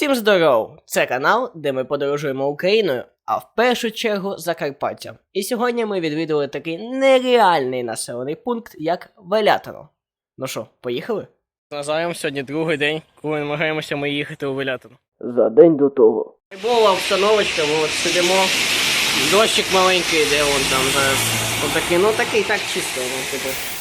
Всім здоров! Це канал, де ми подорожуємо Україною, а в першу чергу Закарпаттям. І сьогодні ми відвідали такий нереальний населений пункт, як Велятино. Ну що, поїхали? Назаєм сьогодні другий день, коли намагаємося ми їхати у Велятино. За день до того. Була обстановочка, ми от сидимо. Дощик маленький, де вон там зараз. Отакий, ну такий так чисто, ну типу.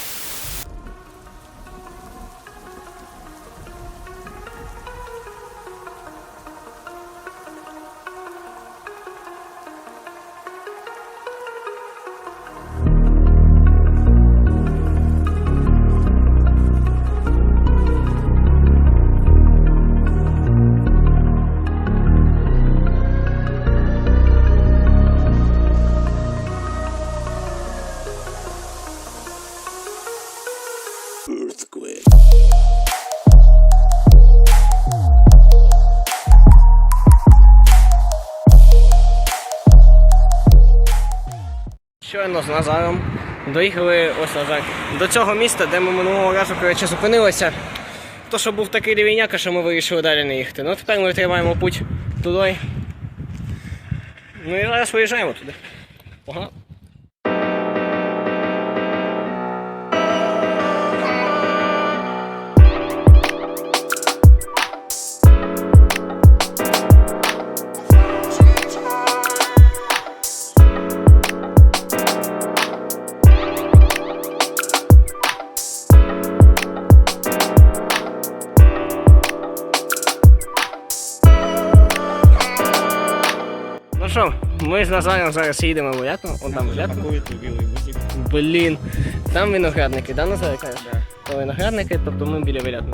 Щойно з Назаром доїхали ось Назар до цього міста, де ми минулого разу коротше, зупинилися. То, що був такий рівняка, що ми вирішили далі не їхати. Ну тепер ми тримаємо путь туди. Ну і зараз виїжджаємо туди. Погнали. Ми з Назаром зараз їдемо в Улятно. Он там Улятно. Блін. Там виноградники, да, Назар кажеш? То виноградники, тобто ми біля Вилятно.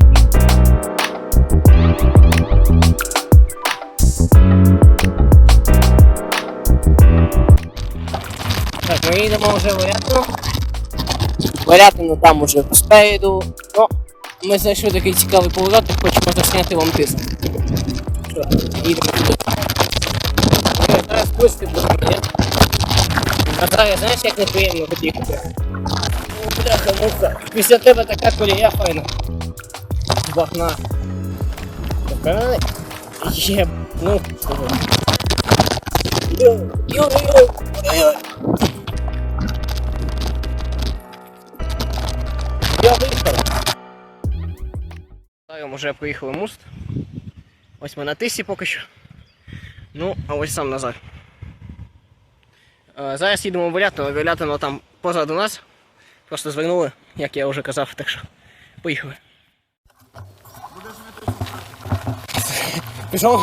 Так, ми їдемо вже в Вилятно. Вилятно там уже спереду. Ну, ми знайшли такий цікавий поворот, хочемо засняти вам тиск. Їдемо туди. Пусти будемо. А зараз знаєш, як неприємно під'їхати? Ну, бляха, муха. Після тебе така колія файна. Багна. Впевнений? Є, ну, цього. Йо, йо, йо, йо. Я виїхав. Зараз вже приїхали муст. Ось ми на тисі поки що. Ну, а ось сам Назар. Е, Зараз їдемо в Вилятино, Вилятино там позаду нас. Просто звернули, як я вже казав, так що поїхали. Пішов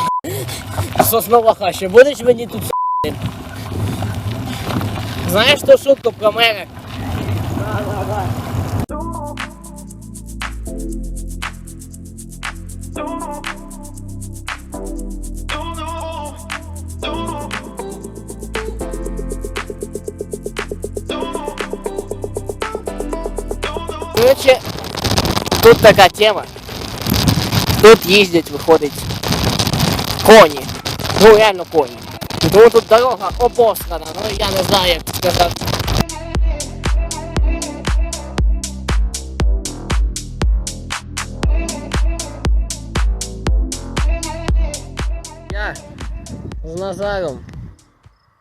соснова хаща, будеш мені тут? Знаєш ту шутку про мене? Короче, тут така тема. Тут їздять, виходить, коні. Ну реально коні. Тому тут дорога обосрана, ну я не знаю, як сказати. З Назаром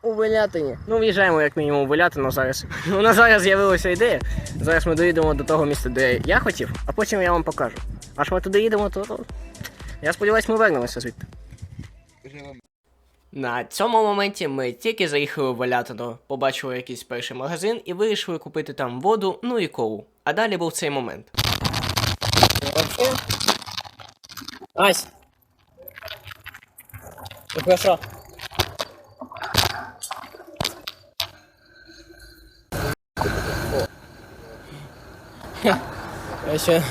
у Вилятині. Ну, в'їжджаємо як мінімум у Вилятину зараз. У нас зараз з'явилася ідея. Зараз ми доїдемо до того місця, де я хотів, а потім я вам покажу. Аж ми туди їдемо, то. то- Я сподіваюся, ми вернемося звідти. На цьому моменті ми тільки заїхали в Валятино, побачили якийсь перший магазин і вирішили купити там воду, ну і колу. А далі був цей момент. Ась! Ну хорошо. Я ще...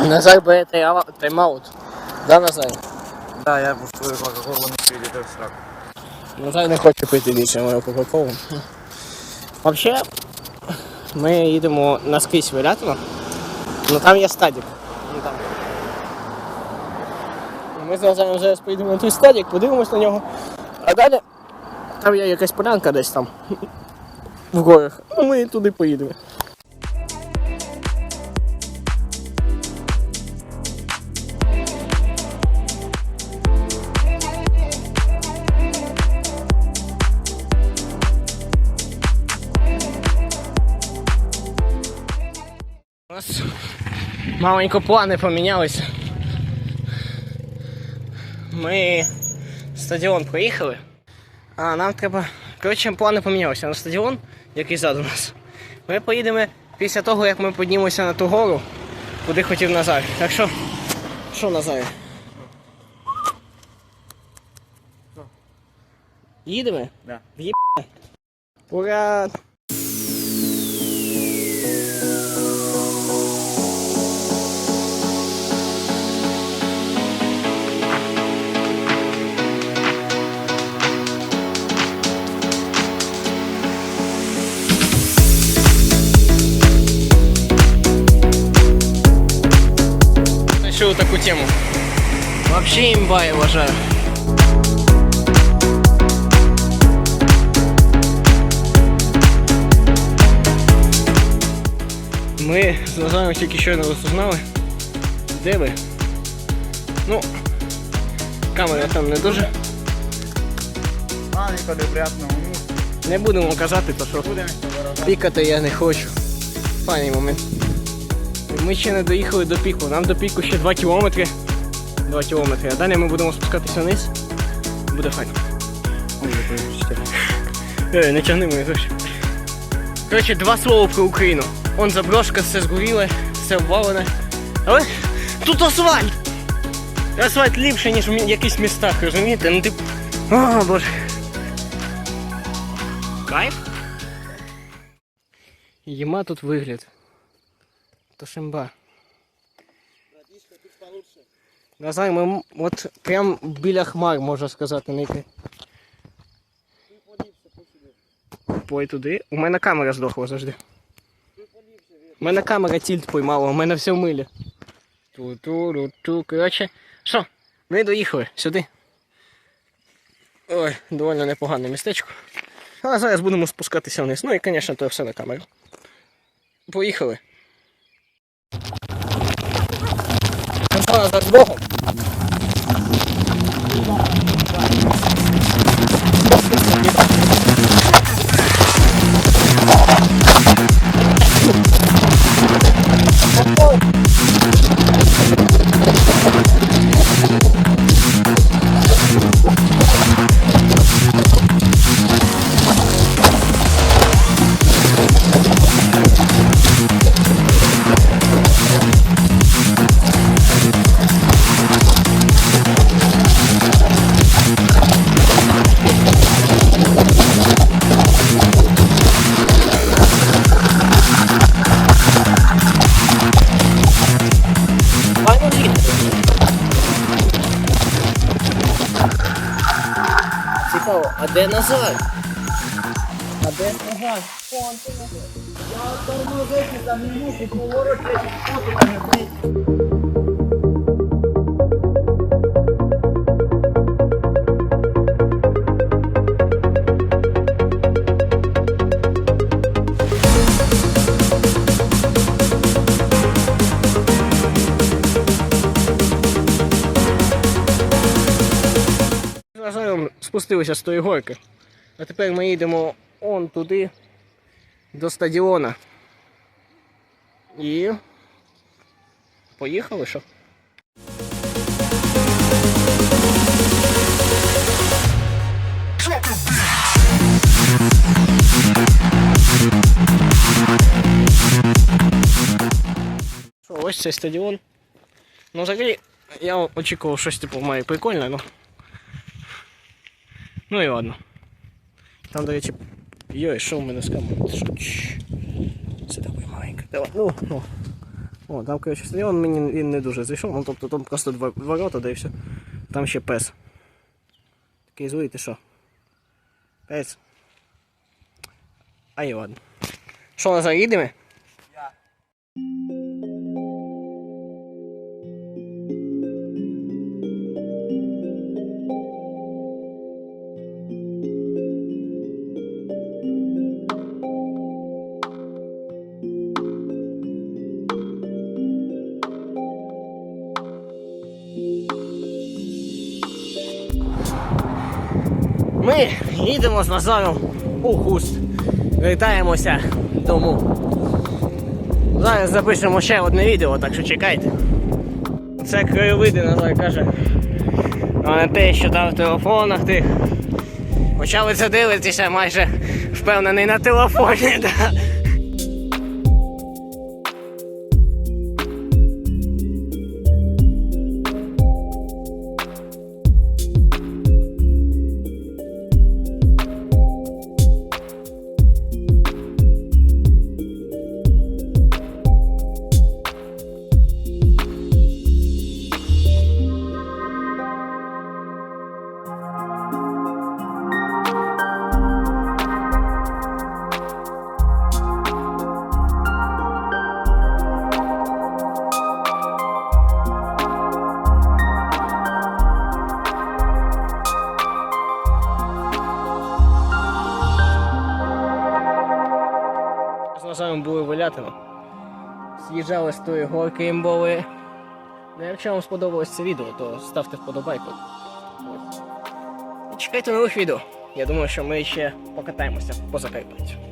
Назар тайма- тайм-аут. Да, Назар? Да, я пустую кока-колу не прийде в сраку. Назар не хоче пити більше мою кока-колу. Взагалі, ми їдемо наскрізь Вилятино, але там є стадік. Ну, там. Ми з Назаром зараз поїдемо на той стадік, подивимось на нього. А далі там є якась полянка десь там в горах. Ну ми туди поїдемо. У нас маленько плани помінялися. Ми стадіон проїхали а нам треба. Коротше, плани помінялися на стадіон, який ззаду нас. Ми поїдемо після того, як ми піднімемося на ту гору, куди хотів Назар. Так що, що Назар? Їдемо? Да. Ура! Тему. Вообще имба, я вважаю. Ми з Назаром тільки щойно розузнали. Де ви? Ну, камера там не дуже. Маленько неприятно. Ну, Не будемо казати, то що пікати я не хочу. Файний момент. Ми ще не доїхали до піку. Нам до піку ще 2 кілометри. 2 кілометри. А далі ми будемо спускатися вниз. Буде файно. Ей, не тягни мене зовсім. Коротше, два слова про Україну. Он заброшка, все згоріле, все обвалене. Але тут асфальт! Асфальт ліпше, ніж в якихось містах, розумієте? Ну ти. О, боже. Кайф? Єма тут вигляд. То шимба. Назар, ми от прям біля хмар, можна сказати, ники. Пой туди. У мене камера здохла завжди. У мене камера тільт поймала, у мене все в милі. Ту-ту-ру-ту. Коротше, що, ми доїхали сюди. Ой, доволі непогане містечко. А зараз будемо спускатися вниз. Ну і, звісно, то все на камеру. Поїхали. Ну що, назад з Цікаво, а де Назар? А де Назар? З спустилися з тої горки. А тепер ми їдемо он туди, до стадіона. І. Поїхали що? Ось цей стадіон. Ну, взагалі, я очікував щось типу має прикольне, ну. Ну і ладно. Там, до речі, йой, що в мене з камерою? Що? Чш. Це такий маленький. Давай. Ну, ну. О, там, коротше, стадіон мені він не дуже зайшов, ну тобто там просто два ворота, да і все. Там ще пес. Такий злий, ти що? Пес. А і ладно. Що, назад їдемо? Ми їдемо з Назаром у хуст. Вертаємося дому. Зараз запишемо ще одне відео, так що чекайте. Це краєвиди, Назар каже. А не те, що там в телефонах тих. Хоча ви це дивитеся майже впевнений на телефоні, да. З ножами були вилятино. З'їжджали з тої горки імбової. Ну, якщо вам сподобалось це відео, то ставте вподобайку. І чекайте нових відео. Я думаю, що ми ще покатаємося по Закарпаттю.